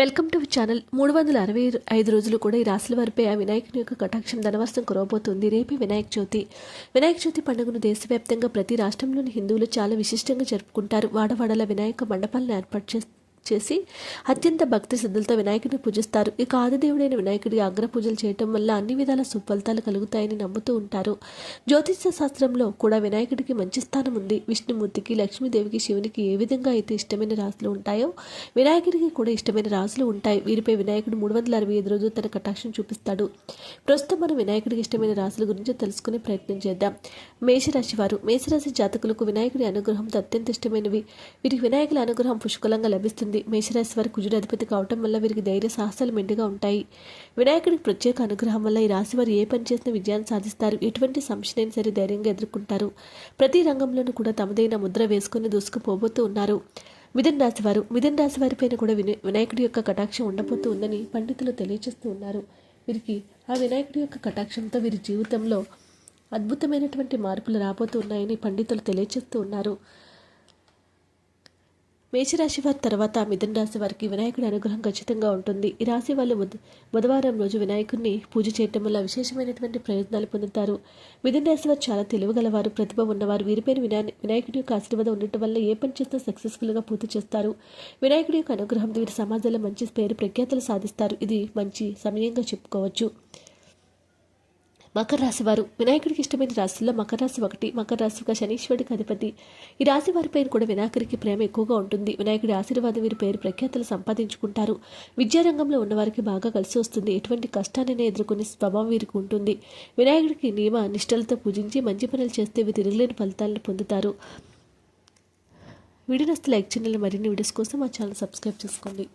Welcome to channel. మూడు వందల అరవై ఐదు రోజులు కూడా ఈ రాశుల వారిపై ఆ వినాయకుని యొక్క కటాక్షం ధనవర్షం కురవబోతుంది. రేపే వినాయక చవితి. వినాయక చవితి పండుగను దేశవ్యాప్తంగా ప్రతి రాష్ట్రంలోని హిందువులు చాలా విశిష్టంగా జరుపుకుంటారు. వాడవాడల వినాయక మండపాలను ఏర్పాటు చేస్తారు చేసి అత్యంత భక్తి శ్రద్ధలతో వినాయకుడిని పూజిస్తారు. ఇక ఆదిదేవుడైన వినాయకుడికి అగ్ర పూజలు చేయటం వల్ల అన్ని విధాల సుఫలితాలు కలుగుతాయని నమ్ముతూ ఉంటారు. జ్యోతిష శాస్త్రంలో కూడా వినాయకుడికి మంచి స్థానం ఉంది. విష్ణుమూర్తికి లక్ష్మీదేవికి శివునికి ఏ విధంగా అయితే ఇష్టమైన రాసులు ఉంటాయో వినాయకుడికి కూడా ఇష్టమైన రాసులు ఉంటాయి. వీరిపై వినాయకుడు మూడు వందల అరవై ఐదు రోజులు తన కటాక్షం చూపిస్తాడు. ప్రస్తుతం మనం వినాయకుడికి ఇష్టమైన రాసుల గురించి తెలుసుకునే ప్రయత్నం చేద్దాం. మేషరాశి వారు. మేషరాశి జాతకులకు వినాయకుడి అనుగ్రహంతో అత్యంత ఇష్టమైనవి. వీరికి వినాయకుల అనుగ్రహం పుష్కలంగా లభిస్తుంది. మేషరాశి వారి కుజుడు అధిపతి కావటం వల్ల వీరికి ధైర్య సాహసాలు మెండుగా ఉంటాయి. వినాయకుడికి ప్రత్యేక అనుగ్రహం వల్ల ఈ రాశి వారు ఏ పని చేసినా విజయాన్ని సాధిస్తారు. ఎటువంటి సమస్యనైనా సరే ధైర్యంగా ఎదుర్కొంటారు. ప్రతి రంగంలోనూ కూడా తమదైన ముద్ర వేసుకుని దూసుకుపోబోతూ ఉన్నారు. మిథున్ రాశి వారు మిథున్ రాశి వారిపైన కూడా విని వినాయకుడి యొక్క కటాక్షం ఉండబోతూ ఉందని పండితులు తెలియజేస్తూ ఉన్నారు. వీరికి ఆ వినాయకుడి యొక్క కటాక్షంతో వీరి జీవితంలో అద్భుతమైనటువంటి మార్పులు రాబోతూ ఉన్నాయని పండితులు తెలియజేస్తూ ఉన్నారు. మేషరాశి వారి తర్వాత మిథున రాశి వారికి వినాయకుడి అనుగ్రహం ఖచ్చితంగా ఉంటుంది. ఈ రాశి వాళ్ళు బుధవారం రోజు వినాయకుడిని పూజ చేయటం వల్ల విశేషమైనటువంటి ప్రయోజనాలు పొందుతారు. మిథున రాశి వారు చాలా తెలివిగలవారు ప్రతిభ ఉన్నవారు. వీరిపైన వినా వినాయకుడి యొక్క ఆశీర్వాదం ఉండటం వల్ల ఏ పని చేస్తే సక్సెస్ఫుల్గా పూర్తి చేస్తారు. వినాయకుడి యొక్క అనుగ్రహంతో వీరి సమాజంలో మంచి పేరు ప్రఖ్యాతలు సాధిస్తారు. ఇది మంచి సమయంగా చెప్పుకోవచ్చు. మకర రాశి వారు వినాయకుడికి ఇష్టమైన రాశుల్లో మకర రాశి ఒకటి మకర రాశిగా శనీశ్వరుడికి అధిపతి. ఈ రాశి వారి పైన కూడా వినాయకుడికి ప్రేమ ఎక్కువగా ఉంటుంది. వినాయకుడి ఆశీర్వాదం వీరి పేరు ప్రఖ్యాతలు సంపాదించుకుంటారు. విద్యారంగంలో ఉన్నవారికి బాగా కలిసి వస్తుంది. ఎటువంటి కష్టాన్ని ఎదుర్కొనే స్వభావం వీరికి ఉంటుంది. వినాయకుడికి నియమ నిష్టలతో పూజించి మంచి పనులు చేస్తే వీరు తిరగలేని ఫలితాలను పొందుతారు. వీడియో నస్తే లైక్ చేయాలి మరిన్ని వీడియోస్ కోసం మా ఛానల్ సబ్స్క్రైబ్ చేసుకోండి.